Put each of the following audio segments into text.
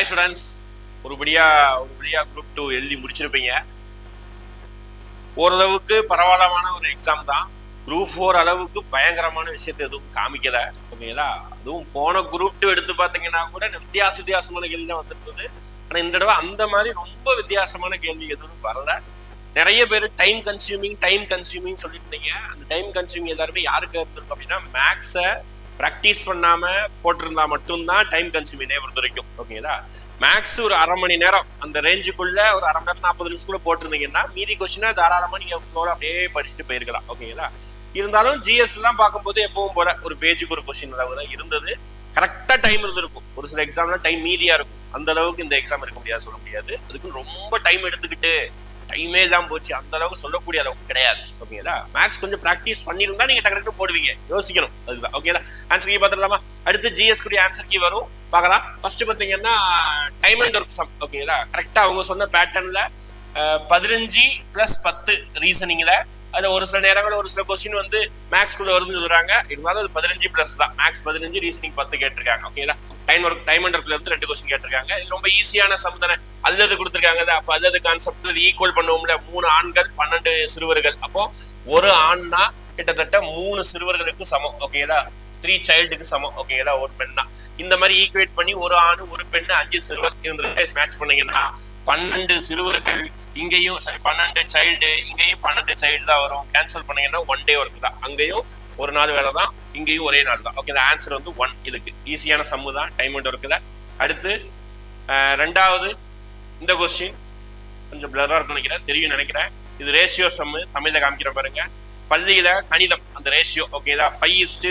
Hi students ஒரு படியா ஒரு குரூப் டூ எழுதி முடிச்சிருப்பீங்க. ஓரளவுக்கு பரவாயில்லமான ஒரு எக்ஸாம் தான். குரூப் ஃபோர் அளவுக்கு பயங்கரமான விஷயத்தை எதுவும் காமிக்கல. ஓகேங்களா? அதுவும் போன குரூப் டூ எடுத்து பார்த்தீங்கன்னா கூட வித்தியாச வித்தியாசமான கேள்வி தான் வந்திருந்தது. ஆனால் இந்த தடவை அந்த மாதிரி ரொம்ப வித்தியாசமான கேள்வி எதுவும் வரல. நிறைய பேர் டைம் கன்சியூமிங் டைம் கன்சியூமிங் சொல்லியிருந்தீங்க. அந்த டைம் கன்சியூமிங் எல்லாருமே யாருக்கு இருந்திருக்கும் அப்படின்னா மேக்ஸை ப்ராக்டிஸ் பண்ணாம போட்டிருந்தா மட்டும்தான் டைம் கன்சியூமிங் பொறுத்த வரைக்கும். ஓகேங்களா மேக்ஸ் ஒரு அரை மணி நேரம் அந்த ரேஞ்சுக்குள்ள ஒரு அரை மணி நேரம் நாற்பது நிமிஷத்துக்குள்ள போட்டிருந்தீங்கன்னா மீதி கொஸ்டினை தாராளமா நீங்க ஃப்ளோர் அப்படியே படிச்சுட்டு போயிருக்கலாம். ஓகேங்களா இருந்தாலும் ஜிஎஸ் எல்லாம் பார்க்கும்போது எப்பவும் போல ஒரு பேஜுக்கு ஒரு கொஸ்டின் அளவு தான் இருந்தது. கரெக்டா டைம் இருந்திருக்கும். ஒரு சில எக்ஸாம்லாம் டைம் மீதியா இருக்கும். அந்த அளவுக்கு இந்த எக்ஸாம் இருக்க முடியாது சொல்ல முடியாது. அதுக்கு ரொம்ப டைம் எடுத்துக்கிட்டு டைமே தான் போச்சு. அந்த அளவுக்கு சொல்லக்கூடிய அளவுக்கு கிடையாது. ஓகேங்களா மேக்ஸ் கொஞ்சம் ப்ராக்டிஸ் பண்ணியிருந்தா நீங்க டக்கு போடுவீங்க. யோசிக்கணும். அதுதான். ஓகேங்களா ஆன்சர் கீ பார்த்துடலாமா? அடுத்து ஜிஎஸ் கூடிய ஆன்சர் கீ வரும். பார்க்கலாம். ஃபர்ஸ்ட் பார்த்தீங்கன்னா டைம் அண்ட் ஒர்க் சம் ஓகேங்களா கரெக்டாக அவங்க சொன்ன பேட்டர்ன்ல பதினஞ்சு ப்ளஸ் பத்து ரீசனிங்ல அது ஒரு சில நேரங்களில் ஒரு சில கொஸ்டின் வந்து மேக்ஸ் கூட வருதுன்னு சொல்றாங்க. இருந்தாலும் அது பதினஞ்சு பிளஸ் தான். மேக்ஸ் பதினஞ்சு ரீசனிங் பத்து கேட்டிருக்காங்க. ஓகேங்களா டைம் ஒர்க் டைம் அண்ட் ஒர்க்ல இருந்து ரெண்டு கொஸ்டின் கேட்டிருக்காங்க. இது ரொம்ப ஈஸியான சம் தானே அல்லது கொடுத்துருக்காங்க அப்போ அல்லது கான்செப்ட்ல ஈக்குவல் பண்ணுவோம்ல. மூணு ஆண்கள் பன்னெண்டு சிறுவர்கள். அப்போ ஒரு ஆண்னா கிட்டத்தட்ட மூணு சிறுவர்களுக்கு சமம். ஓகேங்களா த்ரீ சைல்டுக்கு சமம். ஓகேங்களா ஒரு பெண்ணா. இந்த மாதிரி ஈக்குவேட் பண்ணி ஒரு ஆணு ஒரு பெண்ணு அஞ்சு சிறுவர் இருந்து மேட்ச் பண்ணீங்கன்னா பன்னெண்டு சிறுவர்கள் இங்கேயும் சரி பன்னெண்டு சைல்டு இங்கேயும் பன்னெண்டு சைல்டு தான் வரும். கேன்சல் பண்ணீங்கன்னா ஒன் டே ஒர்க் தான். அங்கேயும் ஒரு நாள் வேலை தான் இங்கேயும் ஒரே நாள் தான். ஓகே ஆன்சர் வந்து ஒன் இதுக்கு. ஈஸியான சம்மு தான் டைம் அண்ட் ஒர்க்கில் அடுத்து அஹ், ரெண்டாவது இந்த கொஸ்டின் கொஞ்சம் பிளராக இருக்கும் நினைக்கிறேன். தெரியும் நினைக்கிறேன். இது ரேஷியோ சம்மு தமிழ்ல காமிக்கிற பாருங்க. பள்ளியில கணிதம் அந்த ரேஷியோ ஓகேதா five is to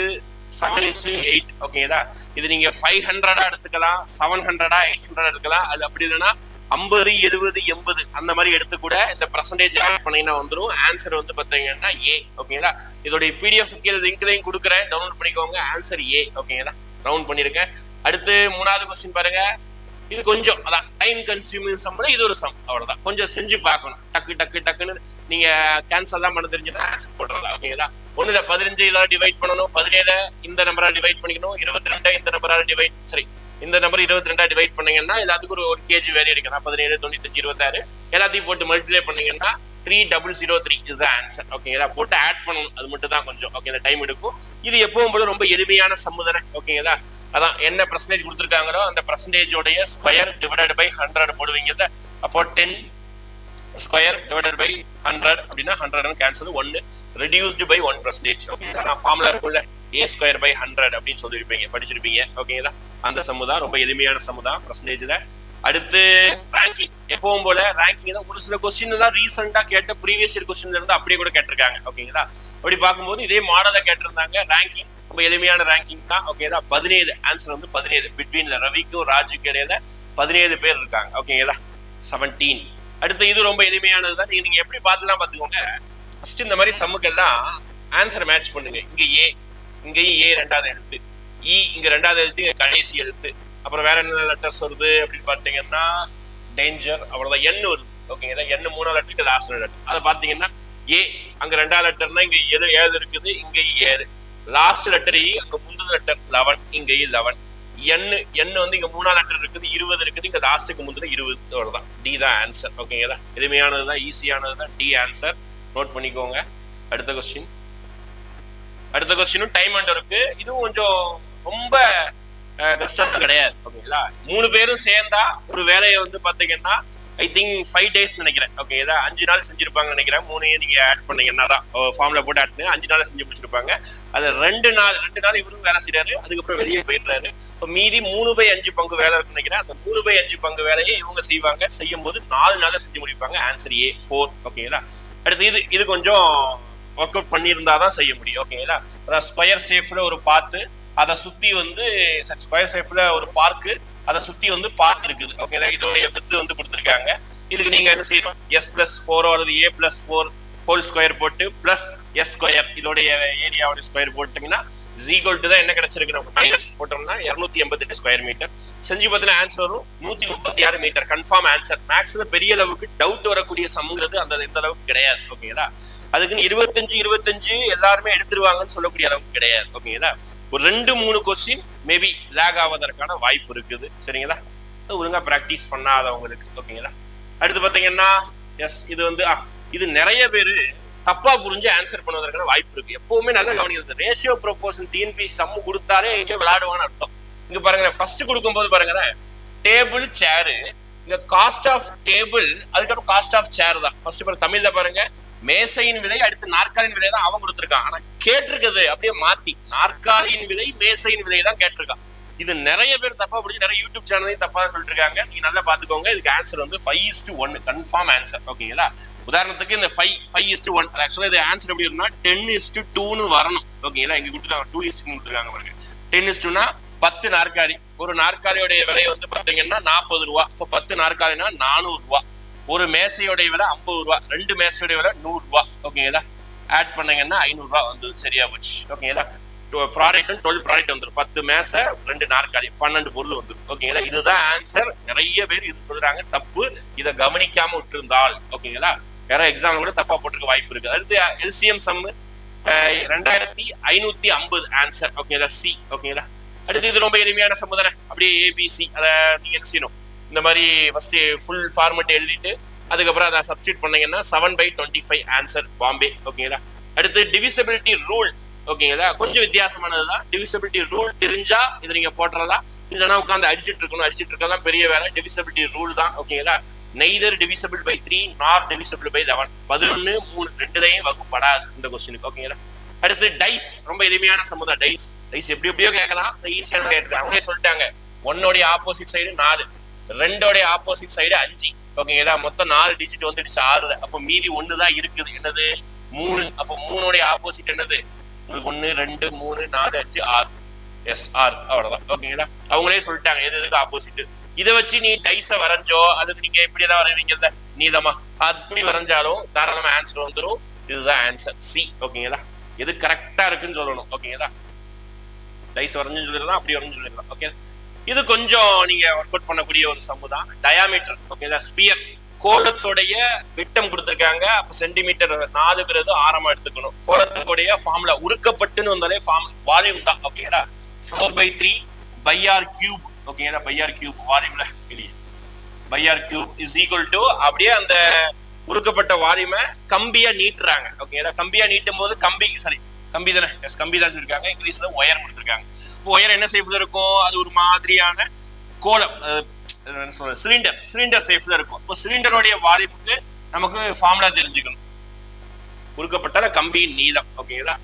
seven is to eight ஓகேதா இது நீங்க ஃபைவ் ஹண்ட்ரடா எடுத்துக்கலாம் செவன் ஹண்ட்ரடா எயிட் ஹண்ட்ரட் எடுக்கலாம் அது அப்படி இல்லைன்னா ஐம்பது எழுபது எண்பது அந்த மாதிரி எடுத்து கூட இந்த பர்சன்டேஜ் ஆட் பண்ணீங்கன்னா வந்துடும் ஆன்சர் வந்து பார்த்தீங்கன்னா ஏ ஓகேங்களா? இதோடைய பிடிஎஃப் கீழே லிங்க்லையும் கொடுக்குறேன். டவுன்லோட் பண்ணிக்கோங்க. ஆன்சர் ஏ ஓகேங்களா? ரவுண்ட் பண்ணியிருக்கேன் அடுத்து மூணாவது கொஸ்டின் பாருங்க. இது கொஞ்சம் அதான் டைம் கன்சியூமிங் சம்பளம் இது ஒரு சம் அவ்வளவுதான். கொஞ்சம் செஞ்சு பார்க்கணும். டக்கு டக்கு டக்குன்னு நீங்க கேன்சல் தான் பண்ண தெரிஞ்சுன்னா ஆன்சர் போடுறதா ஓகேங்களா? ஒண்ணுல பதினஞ்சு இதெல்லாம் டிவைட் பண்ணணும். பதினேழு இந்த நம்பரால் டிவைட் பண்ணிக்கணும். இருபத்தி ரெண்டு இந்த நம்பரால் டிவைட் சரி இந்த நம்பர் இருபத்தி ரெண்டா டிவைட் பண்ணீங்கன்னா எல்லாத்துக்கும் ஒரு ஒரு கேஜி வேல்யூ எடுக்கணும் பதினேழு தொண்ணூத்தஞ்சு இருபத்தாறு. எல்லாத்தையும் போட்டு மல்டிப்ளை பண்ணீங்கன்னா த்ரீ டபுள் ஜீரோ த்ரீ இதுதான் ஆன்சர் ஓகேங்களா போட்டு ஆட் பண்ணணும். அது மட்டும் தான் கொஞ்சம். ஓகே டைம் எடுக்கும். இது எப்பவும் போல ரொம்ப எளிமையான சம்முதனை ஓகேங்களா அதான் என்ன பர்சன்டேஜ் கொடுத்துருக்காங்களோ அந்த பர்சன்டேஜோடைய ஸ்கொயர் டிவைடட் பை ஹண்ட்ரட் போடுவீங்கல்ல அப்போ ten square divided by hundred அப்படின்னா ஹண்ட்ரட் கேன்சல் ஒன்னு ரெடியூஸ்டு பை ஒன் பர்சன்டேஜ் ஓகேங்களா நான் ஃபார்முலா இருக்கும்ல ஏ ஸ்கொயர் பை ஹண்ட்ரட் அப்படின்னு சொல்லியிருப்பீங்க படிச்சிருப்பீங்க. ஓகேங்களா அந்த சம்மு தான் ரொம்ப எளிமையான சம்மு தான் பர்சன்டேஜ்ல அடுத்து ரேங்கிங் எப்பவும் போல ரேங்கிங் தான் ஒரு சில கொஸ்டின் தான் ரீசெண்டா கேட்ட ப்ரீவியஸ் இயர் கொஸ்டின்ல இருந்து அப்படியே கூட கேட்டிருக்காங்க. ஓகேங்களா அப்படி பார்க்கும்போது இதே மாடலை கேட்டிருந்தாங்க ரேங்கிங் ரொம்ப எளிமையான ரேங்கிங் தான். ஓகேங்களா பதினேழு. ஆன்சர் வந்து பதினேழு. பிட்வீன்ல ரவிக்கும் ராஜுக்கு இடையில பதினேழு பேர் இருக்காங்க. ஓகேங்களா செவன்டீன் அடுத்து இது ரொம்ப எளிமையானது தான். நீங்க நீங்க எப்படி பார்த்துலாம் பார்த்துக்கோங்க. ஃபர்ஸ்ட் இந்த மாதிரி சம்முக்கெல்லாம் ஆன்சர் மேட்ச் பண்ணுங்க. இங்க ஏ இங்கேயும் ஏ ரெண்டாவது எடுத்து இ இங்க ரெண்டாவது எழுத்து இங்க கடைசி எழுத்து. அப்புறம் வேற என்ன லெட்டர்ஸ் வருது அப்படின்னு பார்த்தீங்கன்னா டேஞ்சர் அவ்வளவுதான். என் வருது. ஓகேங்களா என்ன மூணாவது லெட்டருக்கு லாஸ்ட் லெட்டர் அதை பார்த்தீங்கன்னா ஏ அங்க ரெண்டாவது லெட்டர்னா இங்க ஏழு ஏழு இருக்குது இங்க ஏழு. லாஸ்ட் லெட்டர் இ அங்க முந்தின லெட்டர் லெவன் இங்கேயும் லெவன் என் என் வந்து இங்க மூணாவது லெட்டர் இருக்குது இருபது இருக்குது இங்க லாஸ்ட்டுக்கு முந்தின இருபது அவ்வளவுதான். டி தான் ஆன்சர் ஓகேங்களா எளிமையானது தான் ஈஸியானது தான் டி ஆன்சர் நோட் பண்ணிக்கோங்க. அடுத்த கொஸ்டின் அடுத்த கொஸ்டினும் டைம் அண்ட் இருக்கு. இதுவும் கொஞ்சம் ரொம்ப கஷ்டம் கிடையாது ஓகேங்களா மூணு பேரும் சேர்ந்தா ஒரு வேலையை வந்து பாத்தீங்கன்னா ஐ திங்க் ஃபைவ் டேஸ் நினைக்கிறேன் ஓகேங்களா அஞ்சு நாள் செஞ்சிருப்பாங்கன்னு நினைக்கிறேன். மூணையும் நீங்க ஆட் பண்ணீங்கன்னா தான் ஃபார்ம்ல போட்டு ஆட் பண்ணி அஞ்சு நாள் செஞ்சு முடிச்சிருப்பாங்க. அது ரெண்டு நாள் ரெண்டு நாள் இவரும் வேலை செய்யறாரு அதுக்கப்புறம் வெளியே போயிடுறாரு. இப்போ மீதி மூணு பை அஞ்சு பங்கு வேலை இருக்குன்னு நினைக்கிறேன். அந்த மூணு பை அஞ்சு பங்கு வேலையை இவங்க செய்வாங்க. செய்யும் போது நாலு நாள் செஞ்சு முடிப்பாங்க. ஆன்சர் ஏ ஃபோர் ஓகேங்களா அடுத்து இது இது கொஞ்சம் ஒர்க் அவுட் பண்ணியிருந்தா தான் செய்ய முடியும் ஓகேங்களா அதான் ஸ்கொயர் சேஃப்ல ஒரு பார்த்து அதை சுத்தி வந்து ஸ்கொயர் சேஃப்ல ஒரு பார்க்கு அதை சுத்தி வந்து பார்க் இருக்குது. ஓகேங்களா இதோடைய வித்து வந்து கொடுத்துருக்காங்க. இதுக்கு நீங்க என்ன செய்யணும்? எஸ் பிளஸ் ஃபோரோ அல்லது A plus four whole square போட்டு பிளஸ் எஸ் ஸ்கொயர் இதோடைய ஏரியாவோட ஸ்கொயர் போட்டீங்கன்னா ஜீகோல் தான் என்ன கிடைச்சிருக்கு? நம்ம மைனஸ் போட்டோம்னா இருநூத்தி எண்பத்தெட்டு ஸ்கொயர் மீட்டர் செஞ்சு பார்த்தீங்கன்னா ஆன்சர் வரும். நூத்தி முப்பத்தி ஆறு மீட்டர் கன்ஃபார்ம் ஆன்சர் மேக்ஸ்ல பெரிய அளவுக்கு டவுட் வரக்கூடிய சம்ங்கிறது அந்த இந்த அளவுக்கு கிடையாது. ஓகேங்களா அதுக்குன்னு இருபத்தஞ்சு இருபத்தஞ்சு எல்லாருமே எடுத்துருவாங்கன்னு சொல்லக்கூடிய அளவுக்கு கிடையாது. ஓகேங்களா ஒரு ரெண்டு மூணு கொஸ்டின் மேபி லேக் ஆவதற்கான வாய்ப்பு இருக்குது. சரிங்களா? ஒழுங்கா ப்ராக்டிஸ் பண்ணாதவங்களுக்கு ஓகேங்களா அடுத்து பார்த்தீங்கன்னா எஸ் இது வந்து இது நிறைய பேர் தப்பா புரிஞ்சு ஆன்சர் பண்ணுவதற்கான வாய்ப்பு இருக்கு. எப்பவுமே நல்லா கவனிக்கிறது ரேஷியோ ப்ரொபோஷன் டிஎன்பிசி சம்மு கொடுத்தாலே எங்கேயோ விளையாடுவான்னு அர்த்தம். இங்க பாருங்க ஃபர்ஸ்ட் கொடுக்கும்போது பாருங்களேன் டேபிள் சேரு இங்க காஸ்ட் ஆஃப் டேபிள் அதுக்கப்புறம் காஸ்ட் ஆஃப் சேர் தான். ஃபர்ஸ்ட் பாருங்க தமிழ்ல பாருங்க மேசையின் விலை அடுத்து நாற்காலியின் விலை தான் அவன் கொடுத்துருக்கான். ஆனா கேட்டிருக்கிறது அப்படியே மாத்தி. நாற்காலியின் விலை மேசையின் விலை தான் கேட்டிருக்கான். இது நிறைய பேர் தப்பா பிடிச்சி நிறைய யூடியூப் சேனலையும் தப்பா சொல்லிட்டு இருக்காங்க நீங்க நல்லா பாத்துக்கோங்க இதுக்கு ஆன்சர் வந்து five is to one confirm answer ஓகேங்களா உதாரணத்துக்கு இந்த five five is to one ஆக்சுவலாக இது ஆன்சர் எப்படி இருக்குன்னா டென் இஸ் டு டூன்னு வரணும். ஓகேங்களா இங்க கொடுத்துருக்காங்க. டூ இஸ் கொடுத்துருக்காங்க பாருங்க. டென் இஸ் டூனா பத்து நாற்காலி. ஒரு நாற்காலியோடைய விலை வந்து பாத்தீங்கன்னா நாற்பது ரூபா. இப்போ பத்து நாற்காலினா நானூறு ரூபா. ஒரு மேசையோடைய விலை ஐம்பது ரூபா ரெண்டு மேசையோடைய விலை நூறுரூவா ஓகேங்களா ஆட் பண்ணீங்கன்னா ஐநூறுரூவா வந்து சரியா போச்சு. ஓகேங்களா ப்ராடக்ட் டுவெல் ப்ராடக்ட் வந்துடும் பத்து மேசை ரெண்டு நாற்காலி பன்னெண்டு பொருள் வந்துடும் ஓகேங்களா இதுதான் ஆன்சர் நிறைய பேர் இது சொல்றாங்க. தப்பு. இதை கவனிக்காம விட்டுருந்தால். ஓகேங்களா வேற எக்ஸாம் கூட தப்பா போட்டிருக்க வாய்ப்பு இருக்கு. அடுத்து எல்சிஎம் சம்மு ரெண்டாயிரத்தி ஐநூத்தி ஐம்பது ஆன்சர் ஓகேங்களா சி ஓகேங்களா அடுத்து இது ரொம்ப எளிமையான சமுதாயம் அப்படியே ஏபிசி அதை நீங்க என்ன செய்யணும்? இந்த மாதிரி ஃபர்ஸ்ட் ஃபுல் ஃபார்மெட் எழுதிட்டு அதுக்கப்புறம் அதை சப்ஸ்டியூட் பண்ணீங்கன்னா seven by twenty five answer Bombay ஓகேங்களா அடுத்து டிவிசபிலிட்டி ரூல் ஓகேங்களா கொஞ்சம் வித்தியாசமானது தான் டிவிசபிலிட்டி ரூல் தெரிஞ்சா இது நீங்க போட்டுறலாம் இல்லைன்னா உட்காந்து அடிச்சிட்டு இருக்கணும் அடிச்சிட்டு இருக்கலாம் பெரிய வேலை. டிவிசபிலிட்டி ரூல் தான் ஓகேங்களா neither divisible by three nor divisible by eleven பதினொன்று மூணு ரெண்டுலையும் வகுப்படாது இந்த கொஸ்டினுக்கு ஓகேங்களா அடுத்து டைஸ் ரொம்ப எளிமையான சமுதாயம் டைஸ் டைஸ் எப்படி எப்படியோ கேட்கலாம் ஈஸியான கேட்டுருக்காங்க அவங்களே சொல்லிட்டாங்க. ஒன்னோடைய ஆப்போசிட் சைடு நாலு. ரெண்டோடைய ஆப்போசிட் சைடு அஞ்சு. ஓகேங்களா மொத்தம் நாலு டிஜிட் வந்துடுச்சு ஆறு அப்போ மீதி ஒன்று தான் இருக்குது. என்னது? மூணு. அப்போ மூணோடைய ஆப்போசிட் என்னது? ஒன்று ரெண்டு மூணு நாலு அஞ்சு ஆறு. எஸ் ஆர் அவ்வளவுதான். ஓகேங்களா அவங்களே சொல்லிட்டாங்க எது எதுக்கு ஆப்போசிட் இதை வச்சு நீ டைஸ வரைஞ்சோ அல்லது நீங்க எப்படி தான் வரைவீங்கல்ல நீதமா அப்படி வரைஞ்சாலும் தாராளமா ஆன்சர் வந்துடும் இதுதான் ஆன்சர் சி ஓகேங்களா எது கரெக்டா இருக்குன்னு சொல்லணும். ஓகேங்களா டைஸ் வரைஞ்சு சொல்லிடலாம் அப்படி வரைஞ்சு சொல்லிடலாம் ஓகே இது கொஞ்சம் நீங்க ஒர்க் அவுட் பண்ணக்கூடிய ஒரு சம்மு தான் டயாமீட்டர் ஓகேதா ஸ்பியர் கோலத்துடைய விட்டம் கொடுத்துருக்காங்க. அப்ப சென்டிமீட்டர் நாலுங்கிறது ஆரமா எடுத்துக்கணும். கோலத்துடைய ஃபார்முலா உருக்கப்பட்டுன்னு வந்தாலே ஃபார்ம் வால்யூம் தான். ஓகேடா four by three pi r cube ஓகேங்களா பை ஆர் கியூப் வால்யூம்ல இல்லையே pi r cube is equal to அப்படியே அந்த உருக்கப்பட்ட வால்யூமை கம்பியா நீட்டுறாங்க. ஓகேடா கம்பியா நீட்டும் போது கம்பி சாரி கம்பி தானே? எஸ் கம்பி தான் சொல்லியிருக்காங்க இங்கிலீஷ்ல ஒயர் கொடுத்துருக்காங்க. ஒயர் என்ன சேஃப்ல இருக்கும்? அது ஒரு மாதிரியான கோலம் என்ன சொல்ற சிலிண்டர் சிலிண்டர் சேஃப்ல இருக்கும். இப்போ சிலிண்டருடைய வால்யூமுக்கு நமக்கு ஃபார்முலா தெரிஞ்சுக்கணும். கொடுக்கப்பட்ட கம்பியின் நீளம் ஓகேங்களா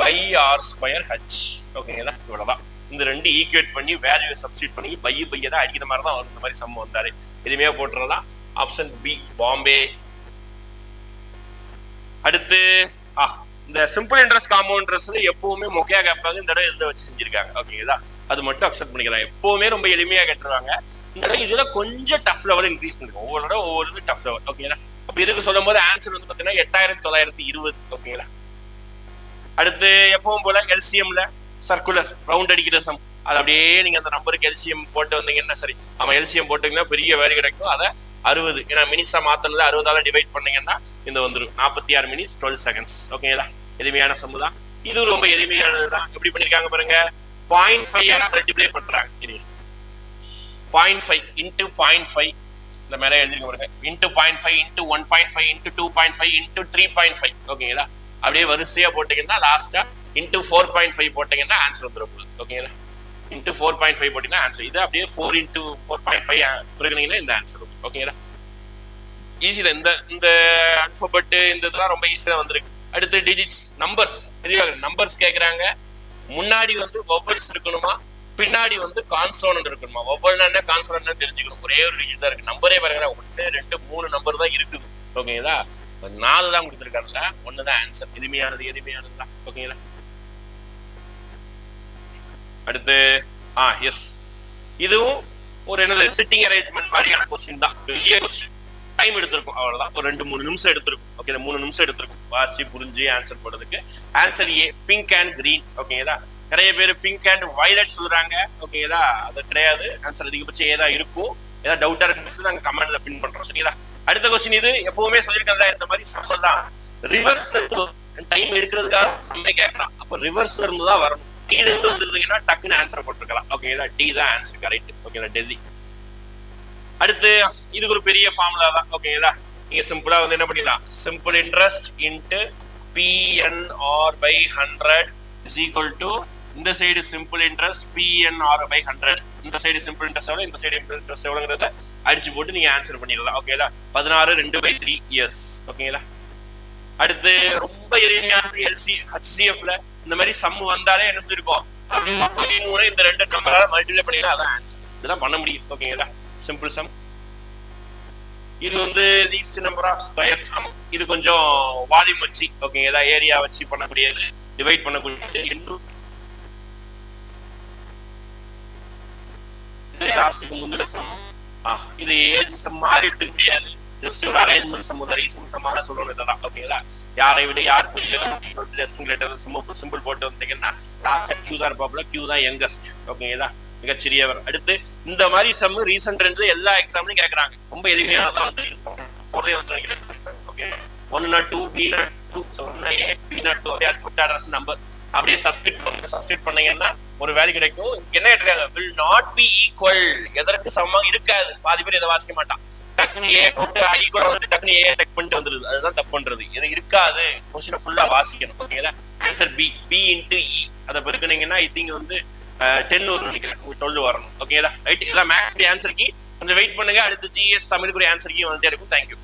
பை ஆர் ஸ்கொயர் ஹச் ஓகேங்களா இவ்வளவுதான். இந்த ரெண்டு ஈக்குவேட் பண்ணி வேல்யூ சப்ஸ்டியூட் பண்ணி பை பையை தான் அடிக்கிற மாதிரி தான் வரும். இந்த மாதிரி சம்பவம் வந்தாரு எதுவுமே போட்டுறலாம் ஆப்ஷன் பி பாம்பே அடுத்து ஆ இந்த சிம்பிள் இன்ட்ரெஸ்ட் காம்பவுண்ட் இன்ட்ரெஸ்ட்ல எப்பவுமே மொக்கையா கேட்பாங்க இந்த தடவை எழுத வச்சு செஞ்சிருக்காங்க. ஓகேங்களா அது மட்டும் அக்செப்ட் பண்ணிக்கலாம். எப்பவுமே ரொம்ப எளிமையா கேட்டுருவாங்க. இந்த தடவை இதுல கொஞ்சம் டஃப் லெவல் இன்க்ரீஸ் பண்ணிருக்கோம் ஒவ்வொரு தடவை ஒவ்வொரு இது டஃப் லெவல் ஓகேங்களா அப்ப இதுக்கு சொல்லும் போது ஆன்சர் வந்து பாத்தீங்கன்னா எட்டாயிரத்தி தொள்ளாயிரத்தி இருபது. ஓகேங்களா அடுத்து எப்பவும் போல எல்சிஎம்ல சர்க்குலர் ரவுண்ட் அடிக்கிற சம் அது அப்படியே நீங்க அந்த நம்பருக்கு எல்சிஎம் போட்டு வந்தீங்கன்னா சரி. ஆமா எல்சிஎம் போட்டீங்கன்னா பெரிய வேலை கிடைக்கும். அதை அறுபது ஏன்னா மினிட்ஸா மாத்தினது அறுபதால டிவைட் பண்ணீங்கன்னா இந்த வந்துடும் நாற்பத்தி ஆறு மினிட்ஸ் டுவெல் செகண்ட்ஸ் ஓகேங்களா எளிமையான சம்மு தான். இது ரொம்ப எளிமையானது தான் எப்படி பண்ணிருக்காங்க பாருங்க? பாயிண்ட் ஃபைவ் மல்டிப்ளை பண்றாங்க. இது point five into point five இந்த மேலே எழுதிருக்க பாருங்க. Into point five into one point five into two point five into three point five ஓகேங்களா அப்படியே வரிசையா போட்டீங்கன்னா லாஸ்ட்டாக இன்ட்டு ஃபோர் பாயிண்ட் ஃபைவ் போட்டீங்கன்னா ஆன்சர் வந்துடும் ஓகேங்களா இன்ட்டு ஃபோர் பாயிண்ட் ஃபைவ் போட்டிங்கன்னா ஆன்சர் இது அப்படியே four into four point five பிறகுனீங்கன்னா இந்த ஆன்சர் ஓகேங்களா ஈஸியில் இந்த இந்த அல்பபெட்டு இந்த இதெல்லாம் ரொம்ப ஈஸியாக வந்திருக்கு. அடுத்து டிஜிட்ஸ் நம்பர்ஸ் தெளிவாக நம்பர்ஸ் கேட்குறாங்க முன்னாடி வந்து வவ்வல்ஸ் இருக்கணுமா? பின்னாடி வந்து கான்சோனன்ட் இருக்கணுமா? ஒவ்வொரு என்ன கான்சோனன்ட் தெரிஞ்சுக்கணும். ஒரே ஒரு டிஜிட் தான் இருக்கு. நம்பரே பாருங்க ஒன்று ரெண்டு மூணு நம்பர் தான் இருக்குது. ஓகேங்களா நாலு தான் கொடுத்துருக்காங்கல்ல. ஒன்று தான் ஆன்சர் எளிமையானது எளிமையானது தான் ஓகேங்களா அடுத்து ஆ எஸ் இதுவும் ஒரு என்னது சிட்டிங் அரேஞ்ச்மெண்ட் மாதிரியான கொஸ்டின் தான். பெரிய கொஸ்டின் டைம் எடுத்திருக்கும் அவ்வளவுதான். ஒரு ரெண்டு மூணு நிமிஷம் எடுத்திருக்கும். ஓகே மூணு நிமிஷம் எடுத்திருக்கும். வாசி புரிஞ்சு ஆன்சர் போடுறதுக்கு. Answer A pink and green ஓகேங்களா நிறைய பேர் பிங்க் அண்ட் வயலட் சொல்றாங்க. ஓகேதா அது கிடையாது. ஆன்சர் அதிகபட்சம் ஏதா இருக்கும். ஏதாவது டவுட்டா இருக்கு நாங்க கமெண்ட்ல பின் பண்றோம். சரிங்களா? அடுத்த கொஸ்டின் இது எப்பவுமே சொல்லியிருக்கல இந்த மாதிரி சம்மர் தான். ரிவர்ஸ் டைம் எடுக்கிறதுக்காக கேட்கலாம். அப்ப ரிவர்ஸ்ல இருந்து தான் வரணும். டி ரெண்டு வந்துருந்தீங்கன்னா டக்குன்னு ஆன்சர் போட்டிருக்கலாம். ஓகேங்களா டி தான் ஆன்சர் கரெக்ட் ஓகேங்களா டெல்லி அடுத்து இதுக்கு ஒரு பெரிய ஃபார்முலா தான். ஓகேங்களா நீங்க சிம்பிளா வந்து என்ன பண்ணிடலாம்? Simple interest into PNR by hundred is equal to இந்த side simple interest PNR by hundred இந்த சைடு சிம்பிள் இன்ட்ரெஸ்ட் எவ்வளோ இந்த சைடு இன்ட்ரெஸ்ட் எவ்வளோங்கிறத அடிச்சு போட்டு நீங்க ஆன்சர் பண்ணிடலாம். ஓகேங்களா பதினாறு ரெண்டு பை த்ரீ இயர்ஸ் ஓகேங்களா அடுத்து ரொம்ப எளிமையான எல்சி ஹச்சிஎஃப்ல இந்த மாதிரி சம் வந்தாலே என்ன சொல்லிருக்கோம்? இந்த ரெண்டு நம்பரால மல்டிப்ளை பண்ணினா அதான் ஆன்சர் இதுதான் பண்ண முடியும். ஓகேங்களா சிம்பிள் சம் இது வந்து least number of square sum இது கொஞ்சம் வால்யூம் வச்சு ஓகேங்களா ஏரியா வச்சு பண்ணக்கூடியது டிவைட் பண்ணக்கூடியது இன்னும் இது இது ஏஜ் சம் மாதிரி எடுத்துக்க முடியாது? ஜஸ்ட் ஒரு அரேஞ்ச்மெண்ட் சம் ஒரு ரீசன் சம்மான சொல்லணும் இதெல்லாம் ஓகேங்களா யாரை விட யார் புரியல அப்படின்னு சொல்லிட்டு ஜஸ்ட் லெட்டர் சிம்பிள் சிம்பிள் போட்டு வந்தீங்கன்னா லாஸ்ட் கியூ தான் இருப்பாப்புல கியூ தான் யங்கஸ்ட் ஓகேங்களா மிகச்சிறியவர். அடுத்து இந்த மாதிரி சம் ரீசன்ட் ரெண்டு எல்லா எக்ஸாம்லயும் கேக்குறாங்க. ரொம்ப எளிமையானதான் வந்து ஃபோர்லே வந்து okay one not two B not two one A B two அப்படியே ஃபுட் அட்ரஸ் நம்பர் அப்படியே சப்ஸ்டிட் பண்ணுங்க சப்ஸ்டிட் பண்ணீங்கன்னா ஒரு வேல்யூ கிடைக்கும். என்ன கேட்டிருக்காங்க? வில் நாட் பி ஈக்குவல் எதற்கு சமமாக இருக்காது. பாதி பேர் இதை வாசிக்க மாட்டான். டக்குனு ஏ போட்டு ஐ கூட வந்து டக்குனு ஏ டெக் பண்ணிட்டு வந்துருது. அதுதான் தப்புன்றது. இது இருக்காது. கொஸ்டினை ஃபுல்லா வாசிக்கணும். ஓகேங்களா answer B B into E அதை பெருக்குனீங்கன்னா ஐ திங்க் வந்து டென் வரும் நினைக்கிறேன். டுவெல் வரணும். ஓகேங்களா ரைட் இதெல்லாம் மேக்ஸ் ஆன்சர் கொஞ்சம் வெயிட் பண்ணுங்க. அடுத்து ஜிஎஸ் தமிழுக்குரிய ஆன்சர் கி வந்துட்டே இருக்கும். தேங்க்யூ